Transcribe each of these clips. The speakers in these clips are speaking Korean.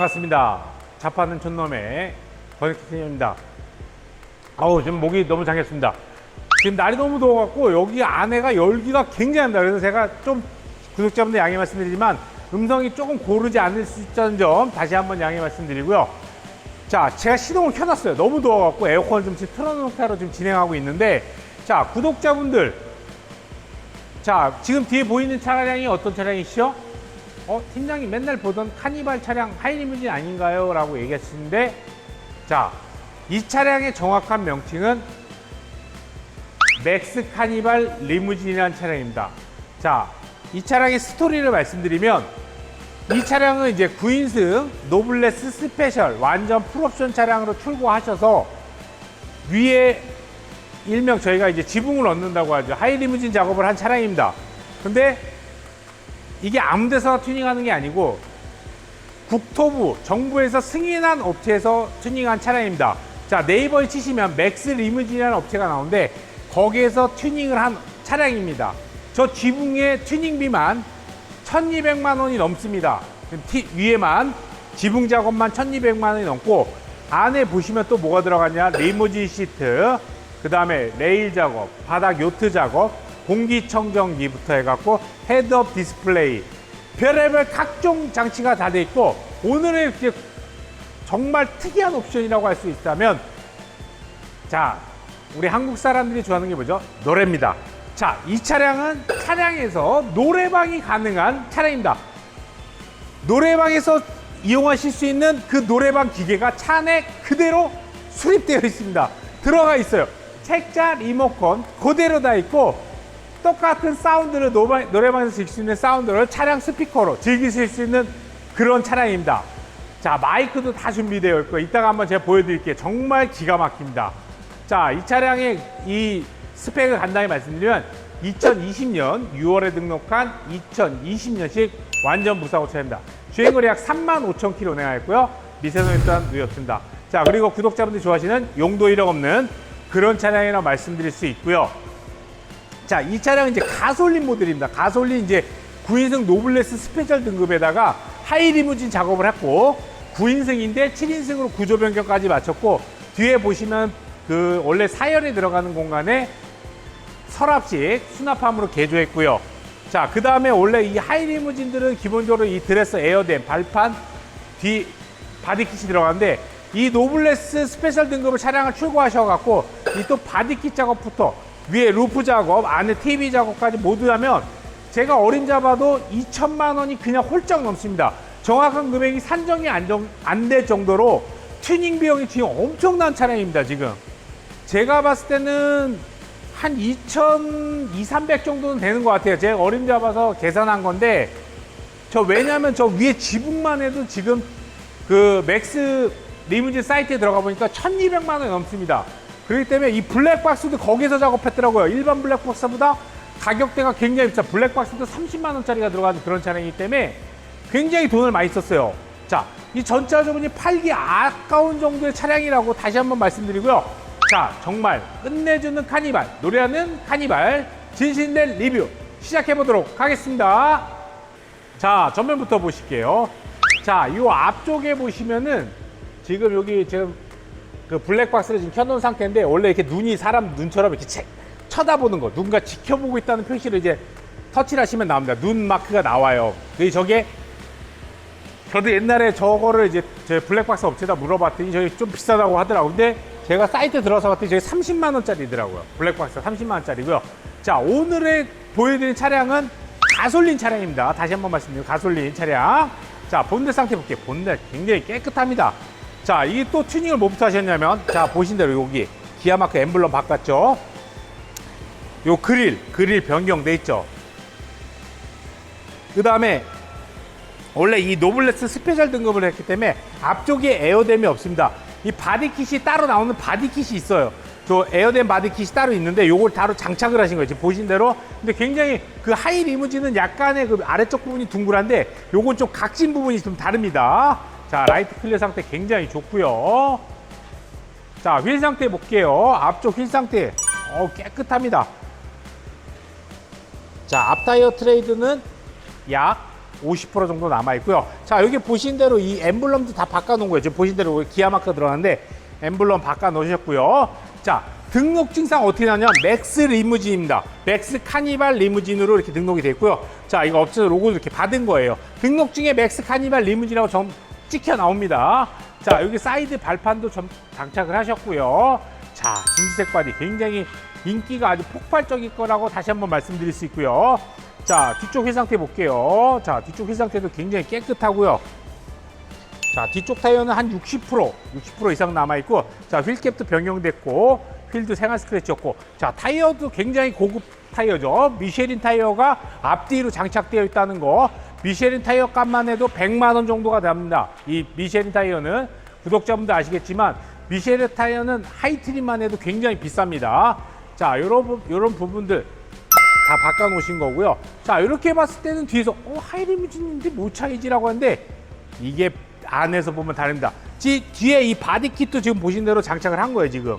반갑습니다. 자파는 촌놈의 버니키입니다. 아우 지금 목이 너무 잠겼습니다. 지금 날이 너무 더워갖고 여기 안에가 열기가 굉장합니다. 그래서 제가 좀 구독자분들 양해 말씀드리지만 음성이 조금 고르지 않을 수 있다는 점 다시 한번 양해 말씀드리고요. 자, 제가 시동을 켜놨어요. 너무 더워갖고 에어컨을 좀 지금 틀어놓은 상태로 지금 진행하고 있는데 자, 구독자분들 자, 지금 뒤에 보이는 차량이 어떤 차량이시죠? 어, 팀장님 맨날 보던 카니발 차량 하이리무진 아닌가요? 라고 얘기하시는데 자, 이 차량의 정확한 명칭은 맥스 카니발 리무진이라는 차량입니다. 자, 이 차량의 스토리를 말씀드리면 이 차량은 이제 9인승 노블레스 스페셜 완전 풀옵션 차량으로 출고하셔서 위에 일명 저희가 이제 지붕을 얻는다고 하죠. 하이리무진 작업을 한 차량입니다. 근데 이게 아무 데서나 튜닝하는 게 아니고 국토부, 정부에서 승인한 업체에서 튜닝한 차량입니다. 자, 네이버에 치시면 맥스 리무진이라는 업체가 나오는데 거기에서 튜닝을 한 차량입니다. 저 지붕의 튜닝비만 1200만 원이 넘습니다. 위에만 지붕 작업만 1200만 원이 넘고 안에 보시면 또 뭐가 들어가냐 리무진 시트 그 다음에 레일 작업 바닥 요트 작업 공기청정기부터 해갖고 헤드업 디스플레이 별의별 각종 장치가 다 돼 있고 오늘의 정말 특이한 옵션이라고 할 수 있다면 자 우리 한국 사람들이 좋아하는 게 뭐죠 노래입니다 자 이 차량은 차량에서 노래방이 가능한 차량입니다 노래방에서 이용하실 수 있는 그 노래방 기계가 차 안에 그대로 수립되어 있습니다. 들어가 있어요. 책자, 리모컨 그대로 다 있고 똑같은 사운드를 노래방, 노래방에서 즐길 수 있는 사운드를 차량 스피커로 즐기실 수 있는 그런 차량입니다. 자, 마이크도 다 준비되어 있고 이따가 한번 제가 보여드릴게요. 정말 기가 막힙니다. 자, 이 차량의 이 스펙을 간단히 말씀드리면 2020년 6월에 등록한 2020년식 완전 무사고 차입니다. 주행거리 약 3만 5천 킬로 운행하였고요. 미세노 또한 누였습니다. 자, 그리고 구독자분들이 좋아하시는 용도 이력 없는 그런 차량이라고 말씀드릴 수 있고요. 자, 이 차량은 이제 가솔린 모델입니다. 가솔린 이제 9인승 노블레스 스페셜 등급에다가 하이 리무진 작업을 했고 9인승인데 7인승으로 구조 변경까지 마쳤고 뒤에 보시면 그 원래 사열에 들어가는 공간에 서랍식 수납함으로 개조했고요. 자, 그 다음에 원래 이 하이 리무진들은 기본적으로 이 드레스 에어댐, 발판, 뒤 바디킷이 들어가는데 이 노블레스 스페셜 등급을 차량을 출고하셔갖고 이 또 바디킷 작업부터 위에 루프 작업, 안에 TV 작업까지 모두 하면 제가 어림잡아도 2천만 원이 그냥 홀쩍 넘습니다. 정확한 금액이 산정이 안 될 정도로 튜닝 비용이 지금 엄청난 차량입니다, 지금. 제가 봤을 때는 한 2천 2, 300 정도는 되는 것 같아요. 제가 어림잡아서 계산한 건데 저 왜냐하면 저 위에 지붕만 해도 지금 그 맥스 리무진 사이트에 들어가 보니까 1200만 원이 넘습니다. 그렇기 때문에 이 블랙박스도 거기서 작업했더라고요. 일반 블랙박스보다 가격대가 굉장히 비싸. 블랙박스도 30만 원짜리가 들어가는 그런 차량이기 때문에 굉장히 돈을 많이 썼어요. 자, 이 전차주분이 팔기 아까운 정도의 차량이라고 다시 한번 말씀드리고요. 자, 정말 끝내주는 카니발, 노래하는 카니발, 진실된 리뷰 시작해 보도록 하겠습니다. 자, 전면부터 보실게요. 자, 이 앞쪽에 보시면은 지금 여기 지금 그 블랙박스를 지금 켜놓은 상태인데 원래 이렇게 눈이 사람 눈처럼 이렇게 책 쳐다보는 거, 누군가 지켜보고 있다는 표시를 이제 터치를 하시면 나옵니다. 눈 마크가 나와요. 그 저게 저도 옛날에 저거를 이제 제 블랙박스 업체에다 물어봤더니 저기 좀 비싸다고 하더라고요. 근데 제가 사이트 들어서 봤더니 저게 30만 원짜리더라고요. 블랙박스 30만 원짜리고요. 자, 오늘의 보여드린 차량은 가솔린 차량입니다. 다시 한번 말씀드리면 가솔린 차량. 자, 본넷 상태 볼게요. 본넷 굉장히 깨끗합니다. 자, 이게 또 튜닝을 뭐부터 하셨냐면, 자, 보신 대로 여기 기아마크 엠블럼 바꿨죠. 요 그릴, 그릴 변경돼 있죠. 그 다음에 원래 이 노블레스 스페셜 등급을 했기 때문에 앞쪽에 에어댐이 없습니다. 이 바디킷이 따로 나오는 바디킷이 있어요. 저 에어댐 바디킷이 따로 있는데 요걸 따로 장착을 하신 거예요. 지금 보신 대로. 근데 굉장히 그 하이 리무진은 약간의 그 아래쪽 부분이 둥글한데 요건 좀 각진 부분이 좀 다릅니다. 자, 라이트 클리어 상태 굉장히 좋고요. 자, 휠 상태 볼게요. 앞쪽 휠 상태. 어, 깨끗합니다. 자, 앞 타이어 트레이드는 약 50% 정도 남아 있고요. 자 여기 보신 대로 이 엠블럼도 다 바꿔 놓은 거예요. 지금 보신 대로 기아 마크 들어가는데 엠블럼 바꿔 놓으셨고요. 자 등록 증상 어떻게 나냐? 맥스 리무진입니다. 맥스 카니발 리무진으로 이렇게 등록이 돼 있고요. 자 이거 업체 로고도 이렇게 받은 거예요. 등록증에 맥스 카니발 리무진이라고 점 찍혀 나옵니다. 자 여기 사이드 발판도 점 장착을 하셨고요. 자 진주색 바디 굉장히 인기가 아주 폭발적일 거라고 다시 한번 말씀드릴 수 있고요. 자 뒤쪽 휠 상태 볼게요. 자 뒤쪽 휠 상태도 굉장히 깨끗하고요. 자 뒤쪽 타이어는 한 60% 60% 이상 남아 있고 자 휠캡도 변경됐고 휠도 생활 스크래치였고 자 타이어도 굉장히 고급 타이어죠 미쉐린 타이어가 앞뒤로 장착되어 있다는 거 미쉐린 타이어 값만 해도 100만 원 정도가 됩니다 이 미쉐린 타이어는 구독자분들 아시겠지만 미쉐린 타이어는 하이트림만 해도 굉장히 비쌉니다 자 요런, 요런 부분들 다 바꿔 놓으신 거고요. 자, 이렇게 봤을 때는 뒤에서 어, 하이리무진인데 뭐 차이지라고 하는데 이게 안에서 보면 다릅니다. 지, 뒤에 이 바디킷도 지금 보신 대로 장착을 한 거예요, 지금.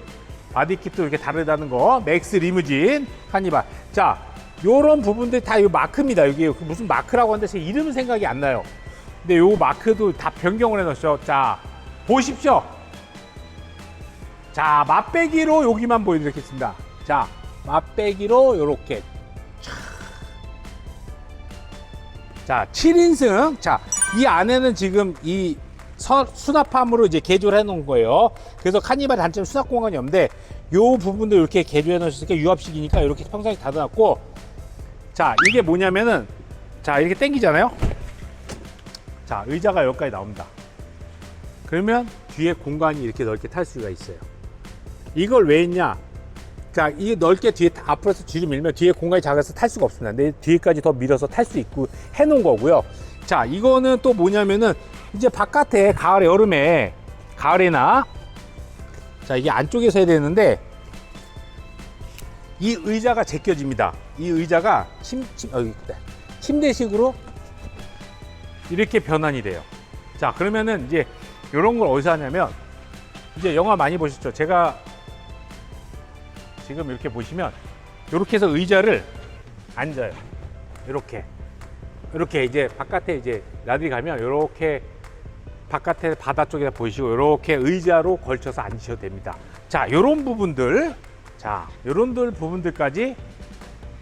바디킷도 이렇게 다르다는 거. 맥스 리무진 카니발. 자, 요런 부분들 다이 마크입니다. 여기 무슨 마크라고 하는데 제 이름은 생각이 안 나요. 근데 요 마크도 다 변경을 해 놓으셨죠. 자, 보십시오. 자, 맛배기로 여기만 보여드리겠습니다. 자, 맛배기로 요렇게 자, 7인승. 자, 이 안에는 지금 이 서- 수납함으로 이제 개조를 해 놓은 거예요. 그래서 카니발 단점 수납 공간이 없는데 요 부분도 이렇게 개조해 놓으셨으니까 유압식이니까 이렇게 평상시 닫아놨고 자, 이게 뭐냐면은 자, 이렇게 당기잖아요. 자, 의자가 여기까지 나옵니다. 그러면 뒤에 공간이 이렇게 넓게 탈 수가 있어요. 이걸 왜 했냐? 자, 이게 넓게 뒤에 다- 앞으로서 뒤로 밀면 뒤에 공간이 작아서 탈 수가 없습니다. 근데 뒤에까지 더 밀어서 탈 수 있고 해 놓은 거고요. 자, 이거는 또 뭐냐면은 이제 바깥에 가을에 여름에 가을에나 자 이게 안쪽에서 해야 되는데 이 의자가 제껴집니다. 이 의자가 침, 침, 어. 침대식으로 이렇게 변환이 돼요. 자 그러면은 이제 이런 걸 어디서 하냐면 이제 영화 많이 보셨죠? 제가 지금 이렇게 보시면 이렇게 해서 의자를 앉아요. 이렇게 이렇게 이제 바깥에 이제 나들이 가면 이렇게 바깥에 바다 쪽에다 보이시고 이렇게 의자로 걸쳐서 앉으셔도 됩니다. 자, 이런 부분들, 자, 이런들 부분들까지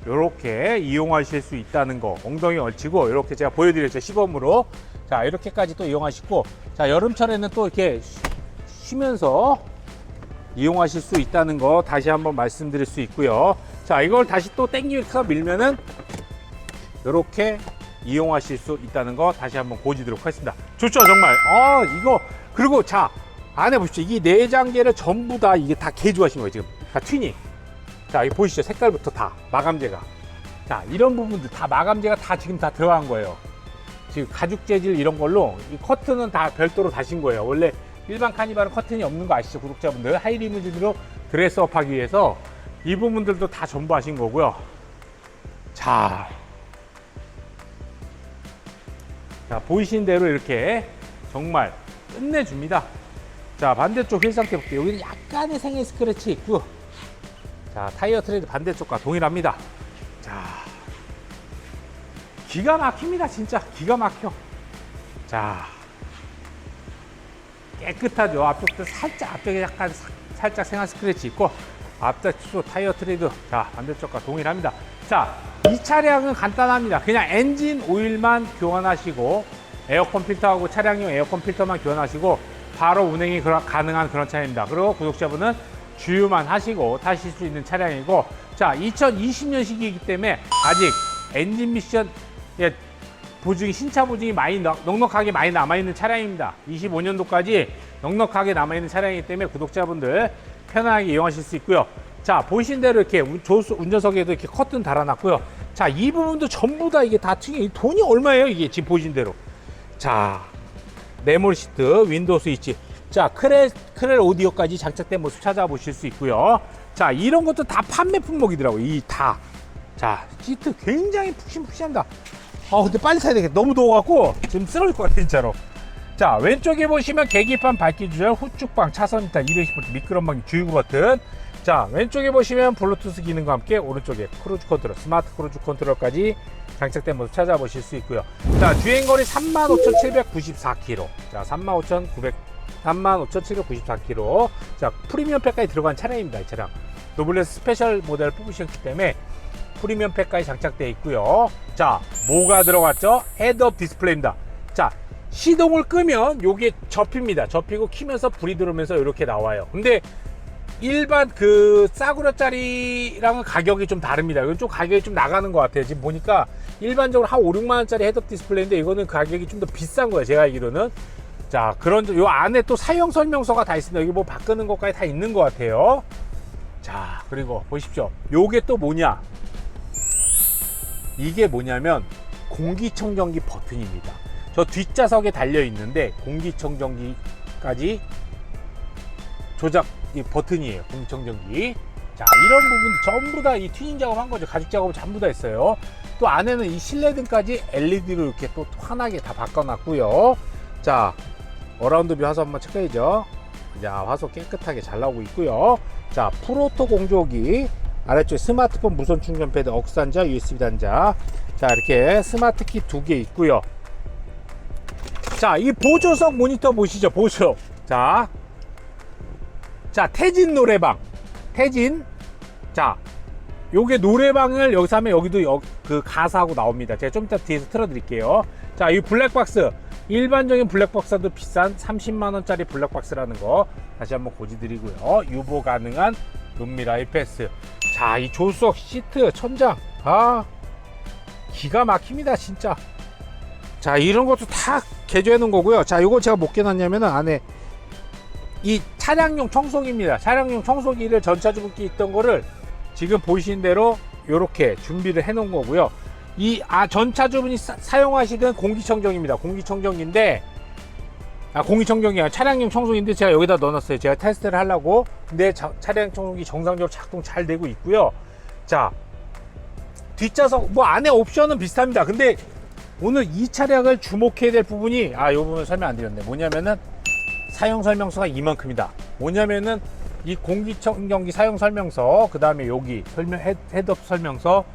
이렇게 이용하실 수 있다는 거 엉덩이 걸치고 이렇게 제가 보여드렸죠 시범으로. 자 이렇게까지 또 이용하시고 자 여름철에는 또 이렇게 쉬- 쉬면서 이용하실 수 있다는 거 다시 한번 말씀드릴 수 있고요. 자 이걸 다시 또 땡기면서 밀면은 이렇게 이용하실 수 있다는 거 다시 한번 보여드리도록 하겠습니다. 좋죠 정말? 아 이거 그리고 자 안에 보십시오. 이게 내장재를 전부 다 이게 다 개조하신 거예요 지금 다 튜닝 자, 여기 보이시죠? 색깔부터 다 마감재가. 자, 이런 부분들 다 마감재가 다 지금 다 들어간 거예요. 지금 가죽 재질 이런 걸로 이 커튼은 다 별도로 다신 거예요. 원래 일반 카니발은 커튼이 없는 거 아시죠? 구독자분들 하이리무진으로 드레스업 하기 위해서 이 부분들도 다 전부 하신 거고요. 자. 자, 보이신 대로 이렇게 정말 끝내줍니다. 자, 반대쪽 휠 상태 볼게요. 여기는 약간의 생애 스크래치 있고 자, 타이어 트레이드 반대쪽과 동일합니다. 자, 기가 막힙니다. 진짜 기가 막혀. 자, 깨끗하죠. 앞쪽도 살짝 앞쪽에 약간 사- 살짝 생활 스크래치 있고 앞쪽도 타이어 트레이드 자 반대쪽과 동일합니다. 자, 이 차량은 간단합니다. 그냥 엔진 오일만 교환하시고 에어컨 필터하고 차량용 에어컨 필터만 교환하시고 바로 운행이 가능한 그런 차량입니다. 그리고 구독자분은 주유만 하시고 타실 수 있는 차량이고 자 2020년식이기 때문에 아직 엔진 미션 예, 보증이 신차 보증이 많이 넉- 넉넉하게 많이 남아 있는 차량입니다. 25년도까지 넉넉하게 남아 있는 차량이기 때문에 구독자분들 편안하게 이용하실 수 있고요. 자 보신 대로 이렇게 운전석에도 이렇게 커튼 달아놨고요. 자 이 부분도 전부 다 이게 다 튀겨 이 돈이 얼마예요 이게 지금 보신 대로. 자 메모리 시트, 윈도우 스위치. 자, 크렐, 크렐 오디오까지 장착된 모습 찾아보실 수 있고요. 자, 이런 것도 다 판매 품목이더라고요. 이 다. 자, 시트 굉장히 푹신푹신합니다. 아, 근데 빨리 사야 되겠다. 너무 더워갖고 지금 쓰러질 것 같아요, 진짜로. 자, 왼쪽에 보시면 계기판 밝기 조절, 후축방, 차선 이탈, 210V 미끄럼 방지 주유구 버튼. 자, 왼쪽에 보시면 블루투스 기능과 함께 오른쪽에 크루즈 컨트롤, 스마트 크루즈 컨트롤까지 장착된 모습 찾아보실 수 있고요. 자, 주행거리 35,794km. 자, 35,900, 35,794km. 자, 프리미엄팩까지 들어간 차량입니다. 이 차량. 노블레스 스페셜 모델 뽑으셨기 때문에 프리미엄팩까지 장착되어 있고요. 자, 뭐가 들어갔죠? 헤드업 디스플레이입니다. 자, 시동을 끄면 요게 접힙니다. 접히고 키면서 불이 들어오면서 이렇게 나와요. 근데 일반 그 싸구려짜리랑은 가격이 좀 다릅니다. 이건 좀 가격이 좀 나가는 것 같아요. 지금 보니까 일반적으로 한 5, 6만 원짜리 헤드업 디스플레이인데 이거는 가격이 좀 더 비싼 거예요. 제가 알기로는. 자, 그런 요 안에 또 사용 설명서가 다 있습니다. 여기 뭐 바꾸는 것까지 다 있는 것 같아요. 자, 그리고 보십시오. 요게 또 뭐냐? 이게 뭐냐면 공기청정기 버튼입니다. 저 뒷좌석에 달려 있는데 공기청정기까지 조작 이 버튼이에요. 공기청정기. 자, 이런 부분 전부 다 이 튜닝 작업한 거죠. 가죽 작업을 전부 다 했어요. 또 안에는 이 실내등까지 LED로 이렇게 또 환하게 다 바꿔놨고요. 자, 어라운드 뷰 화소 한번 체크해죠. 자, 화소 깨끗하게 잘 나오고 있고요. 자, 프로토 공조기 아래쪽에 스마트폰 무선 충전 패드 억산자 USB 단자. 자 이렇게 스마트 키 두 개 있고요. 자 이 보조석 모니터 보시죠 보조. 자, 자 태진 노래방. 태진. 자 요게 노래방을 여기서 하면 여기도 여- 그 가사하고 나옵니다. 제가 좀 이따 뒤에서 틀어 드릴게요. 자 이 블랙박스 일반적인 블랙박스도 비싼 30만원짜리 블랙박스라는 거 다시 한번 고지드리고요 유보 가능한 룸미라 이패스 자, 이 조수석 시트 천장 아 기가 막힙니다 진짜. 자, 이런 것도 다 개조해 놓은 거고요. 자, 이거 제가 못 개놨냐면은 안에 이 차량용 청소기입니다. 차량용 청소기를 전차주분기 있던 거를 지금 보시는 대로 이렇게 준비를 해 놓은 거고요. 이 아 전차주분이 사- 사용하시던 공기청정기입니다. 공기청정기인데 아 공기청정기 아니라 차량용 청소기인데 제가 여기다 넣어놨어요. 제가 테스트를 하려고. 근데 자- 차량 청소기 정상적으로 작동 잘 되고 있고요. 자 뒷좌석 뭐 안에 옵션은 비슷합니다. 근데 오늘 이 차량을 주목해야 될 부분이 아, 요 부분 설명 안 드렸네. 뭐냐면은 사용 설명서가 이만큼이다. 뭐냐면은 이 공기청정기 사용 설명서, 그 다음에 여기 설명 헤- 헤드업 설명서,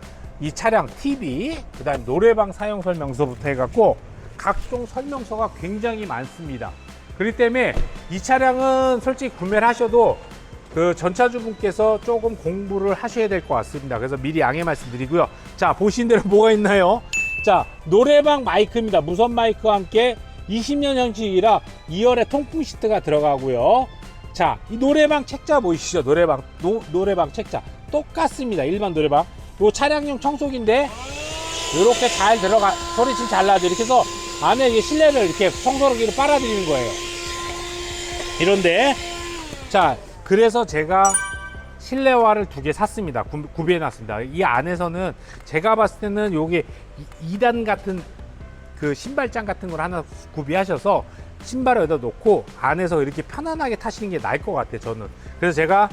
이 차량 TV, 그 다음에 노래방 사용 설명서부터 해갖고 각종 설명서가 굉장히 많습니다. 그렇기 때문에 이 차량은 솔직히 구매를 하셔도 그 전차주분께서 조금 공부를 하셔야 될 것 같습니다. 그래서 미리 양해 말씀드리고요. 자, 보신 대로 뭐가 있나요? 자, 노래방 마이크입니다. 무선 마이크와 함께 20년 형식이라 2열에 통풍 시트가 들어가고요. 자, 이 노래방 책자 보이시죠? 노래방, 노, 노래방 책자. 똑같습니다. 일반 노래방. 요 차량용 청소기인데, 이렇게 잘 들어가, 소리 진짜 잘 나죠? 이렇게 해서 안에 이게 실내를 이렇게 청소기로 빨아들이는 거예요. 이런데, 자, 그래서 제가 실내화를 두 개 샀습니다. 구, 구비해 놨습니다. 이 안에서는 제가 봤을 때는 요게 2단 같은 그 신발장 같은 걸 하나 구비하셔서 신발을 여기다 놓고 안에서 이렇게 편안하게 타시는 게 나을 것 같아요. 저는. 그래서 제가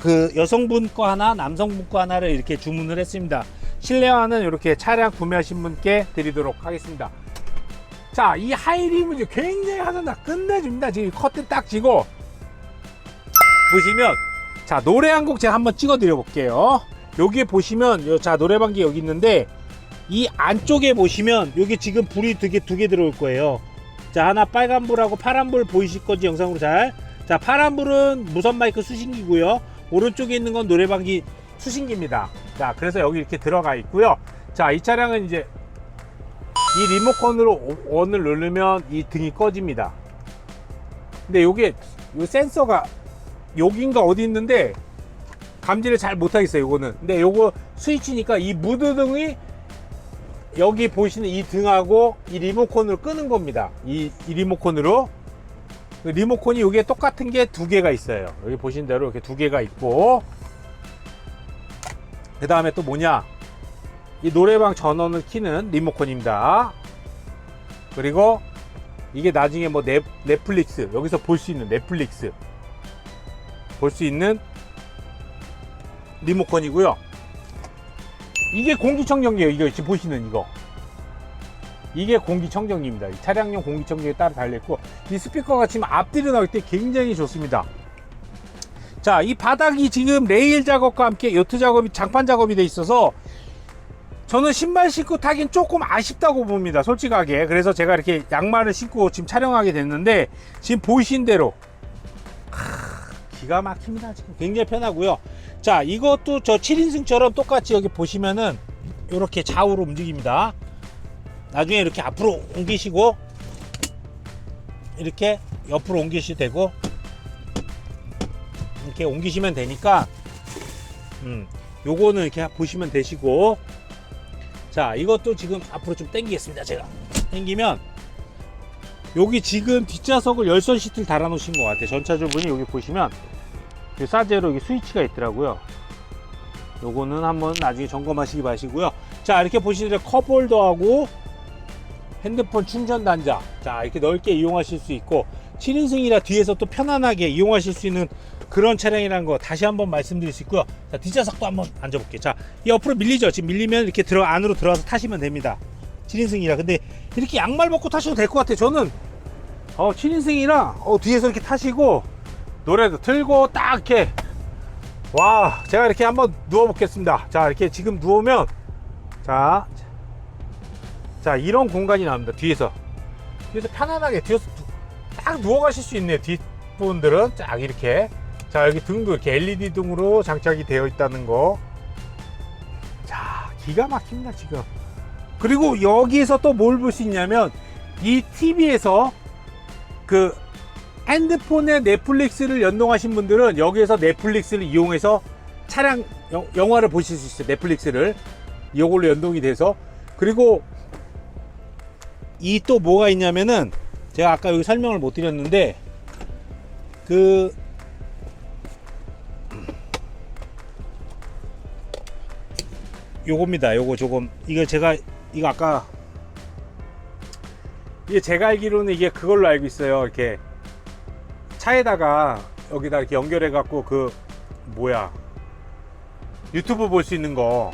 그 여성분 거 하나, 남성분 거 하나를 이렇게 주문을 했습니다. 실내화는 이렇게 차량 구매하신 분께 드리도록 하겠습니다. 자, 이 하이림은 굉장히 하나 끝내줍니다. 지금 커튼 딱 지고 보시면 자 노래 한 곡 제가 한번 찍어 드려 볼게요 여기에 보시면 요, 자 노래방기 여기 있는데 이 안쪽에 보시면 여기 지금 불이 두개두개 들어올 거예요 자 하나 빨간 불하고 파란 불 보이실 건지 영상으로 잘 자 파란 불은 무선 마이크 수신기고요 오른쪽에 있는 건 노래방기 수신기입니다. 자 그래서 여기 이렇게 들어가 있고요. 자 이 차량은 이제 이 리모컨으로 원을 누르면 이 등이 꺼집니다. 근데 요게 요 센서가 여긴가 어디 있는데 감지를 잘 못하겠어요 요거는. 근데 요거 스위치니까 이 무드등이 여기 보시는 이 등하고 이 리모컨으로 끄는 겁니다. 이, 이 리모컨으로. 그 리모컨이 여기에 똑같은 게 두 개가 있어요 여기 보시는 대로 이렇게 두 개가 있고 그 다음에 또 뭐냐 이 노래방 전원을 키는 리모컨입니다 그리고 이게 나중에 뭐 넷, 넷플릭스 여기서 볼 수 있는 넷플릭스 볼 수 있는 리모컨이고요. 이게 공기청정기예요. 이거 지금 보시는 이거. 이게 공기청정기입니다. 이 차량용 공기청정기에 따라 달려있고 이 스피커가 지금 앞뒤로 나올 때 굉장히 좋습니다. 자, 이 바닥이 지금 레일 작업과 함께 요트 작업이 장판 작업이 돼 있어서 저는 신발 신고 타긴 조금 아쉽다고 봅니다. 솔직하게. 그래서 제가 이렇게 양말을 신고 지금 촬영하게 됐는데 지금 보이신 대로 크, 기가 막힙니다. 지금 굉장히 편하고요. 자, 이것도 저 7인승처럼 똑같이 여기 보시면은 이렇게 좌우로 움직입니다. 나중에 이렇게 앞으로 옮기시고 이렇게 옆으로 옮기셔도 되고 이렇게 옮기시면 되니까 음, 요거는 이렇게 보시면 되시고. 자 이것도 지금 앞으로 좀 당기겠습니다 제가. 당기면 여기 지금 뒷좌석을 열선 시트를 달아 놓으신 것 같아요. 전차주분이 여기 보시면 이 사제로 여기 스위치가 있더라고요. 요거는 한번 나중에 점검하시기 바시고요. 자 이렇게 보시면 컵홀더하고 핸드폰 충전 단자. 자 이렇게 넓게 이용하실 수 있고 7인승이라 뒤에서 또 편안하게 이용하실 수 있는 그런 차량이라는 거 다시 한번 말씀드릴 수 있고요. 자 뒷좌석도 한번 앉아볼게요. 자이 옆으로 밀리죠? 지금 밀리면 이렇게 들어 안으로 들어가서 타시면 됩니다. 7인승이라. 근데 이렇게 양말 벗고 타셔도 될 것 같아요 저는. 어 7인승이라 어, 뒤에서 이렇게 타시고 노래도 틀고 딱 이렇게. 와 제가 이렇게 한번 누워 보겠습니다. 자 이렇게 지금 누우면 자 자 이런 공간이 나옵니다 뒤에서. 뒤에서 편안하게 뒤에서 누- 딱 누워 가실 수 있네요 뒷분들은. 쫙 이렇게. 자 여기 등도 이렇게 LED 등으로 장착이 되어 있다는 거자 기가 막힙니다 지금. 그리고 여기에서 또 뭘 볼 수 있냐면 이 TV에서 그 핸드폰에 넷플릭스를 연동하신 분들은 여기에서 넷플릭스를 이용해서 차량 영, 영화를 보실 수 있어요 넷플릭스를. 이걸로 연동이 돼서. 그리고 이 또 뭐가 있냐면은 제가 아까 여기 설명을 못 드렸는데 그 요겁니다. 요거 조금 이거 제가 이거 아까 이게 제가 알기로는 이게 그걸로 알고 있어요. 이렇게 차에다가 여기다 이렇게 연결해 갖고 그 뭐야? 유튜브 볼 수 있는 거.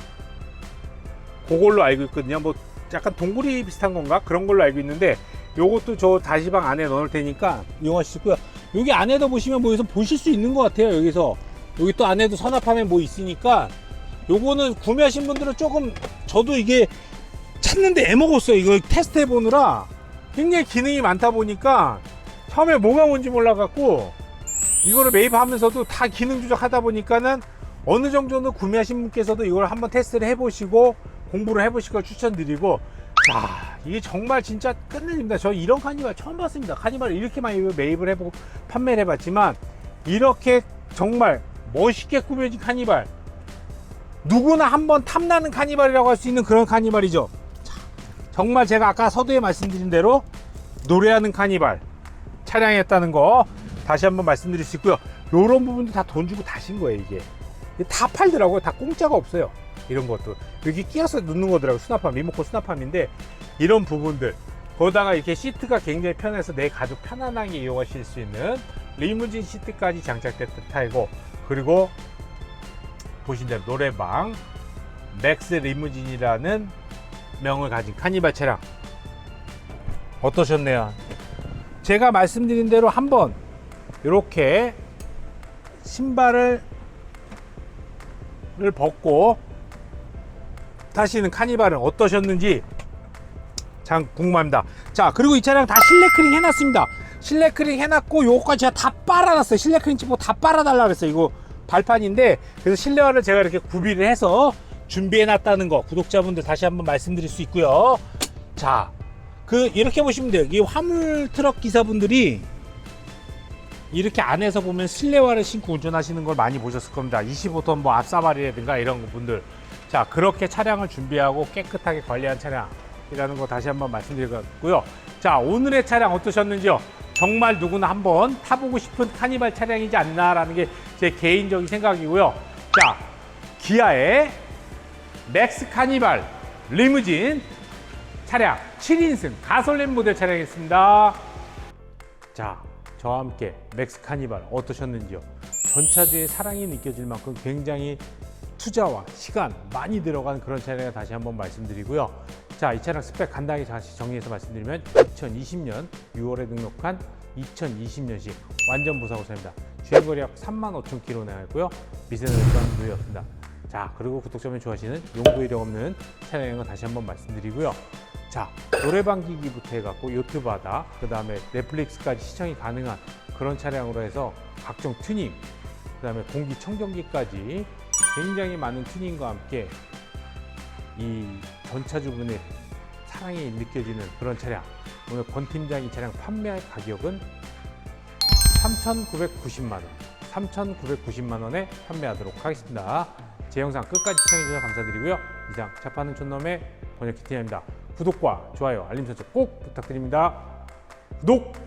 그걸로 알고 있거든요. 뭐 약간 동굴이 비슷한 건가? 그런 걸로 알고 있는데 요것도 저 다시방 안에 넣을 테니까 있고요. 여기 안에도 보시면 뭐 여기서 보실 수 있는 것 같아요 여기서. 여기 또 안에도 서랍함에 뭐 있으니까. 요거는 구매하신 분들은 조금 저도 이게 찾는데 애먹었어요. 이거 테스트 해보느라 굉장히 기능이 많다 보니까 처음에 뭐가 뭔지 몰라갖고 이거를 매입하면서도 다 기능 조작하다 보니까는 어느 정도는 구매하신 분께서도 이걸 한번 테스트를 해보시고 공부를 해보실 걸 추천드리고 자 이게 정말 진짜 끝내줍니다. 저 이런 카니발 처음 봤습니다. 카니발을 이렇게 많이 매입을 해보고 판매를 해봤지만 이렇게 정말 멋있게 꾸며진 카니발 누구나 한번 탐나는 카니발이라고 할 수 있는 그런 카니발이죠. 자, 정말 제가 아까 서두에 말씀드린 대로 노래하는 카니발 차량이었다는 거 다시 한번 말씀드릴 수 있고요. 요런 부분도 다 돈 주고 다신 거예요 이게 다 팔더라고요. 다 공짜가 없어요 이런 것도. 여기 끼어서 넣는 거더라고요 수납함. 리모컨 수납함인데 이런 부분들. 거기다가 이렇게 시트가 굉장히 편해서 내 가족 편안하게 이용하실 수 있는 리무진 시트까지 장착된 타이고 그리고 보신 대로 노래방 맥스 리무진이라는 명을 가진 카니발 차량. 어떠셨나요? 제가 말씀드린 대로 한번 이렇게 신발을 를 벗고 타시는 카니발은 어떠셨는지 참 궁금합니다. 자 그리고 이 차량 다 실내 크링 해놨습니다. 실내 크링 해놨고 요거까지 제가 다 빨아놨어요. 실내 크링 치고 다 빨아달라 그랬어요. 이거 발판인데 그래서 실내화를 제가 이렇게 구비를 해서 준비해놨다는 거 구독자분들 다시 한번 말씀드릴 수 있고요. 자, 그 이렇게 보시면 돼요. 이 화물 트럭 기사분들이 이렇게 안에서 보면 실내화를 신고 운전하시는 걸 많이 보셨을 겁니다. 25톤 뭐 앞사발이라든가 이런 분들. 자, 그렇게 차량을 준비하고 깨끗하게 관리한 차량이라는 거 다시 한번 말씀드리고요. 자, 오늘의 차량 어떠셨는지요? 정말 누구나 한번 타보고 싶은 카니발 차량이지 않나라는 게 제 개인적인 생각이고요. 자, 기아의 맥스 카니발 리무진 차량 7인승 가솔린 모델 차량이었습니다. 자, 저와 함께 맥스 카니발 어떠셨는지요? 전차주의 사랑이 느껴질 만큼 굉장히 투자와 시간 많이 들어간 그런 차량을 다시 한번 말씀드리고요. 자, 이 차량 스펙 간단하게 다시 정리해서 말씀드리면 2020년 6월에 등록한 2020년식 완전 무사고 차입니다. 주행거리 약 3만 5천 킬로 나왔고요. 미세노 일반 누였습니다. 자, 그리고 구독자분 좋아하시는 용도 이력 없는 차량인 거 다시 한번 말씀드리고요. 자, 노래방 기기부터 해갖고 요트바다, 그 다음에 넷플릭스까지 시청이 가능한 그런 차량으로 해서 각종 튜닝, 그 다음에 공기청정기까지 굉장히 많은 튜닝과 함께 이 전차주분의 사랑이 느껴지는 그런 차량. 오늘 권 팀장이 차량 판매할 가격은 3,990만 원, 3,990만 원에 판매하도록 하겠습니다. 제 영상 끝까지 시청해주셔서 감사드리고요. 이상 차 파는 촌놈의 번역 키티입니다. 구독과 좋아요, 알림 설정 꼭 부탁드립니다. 구독!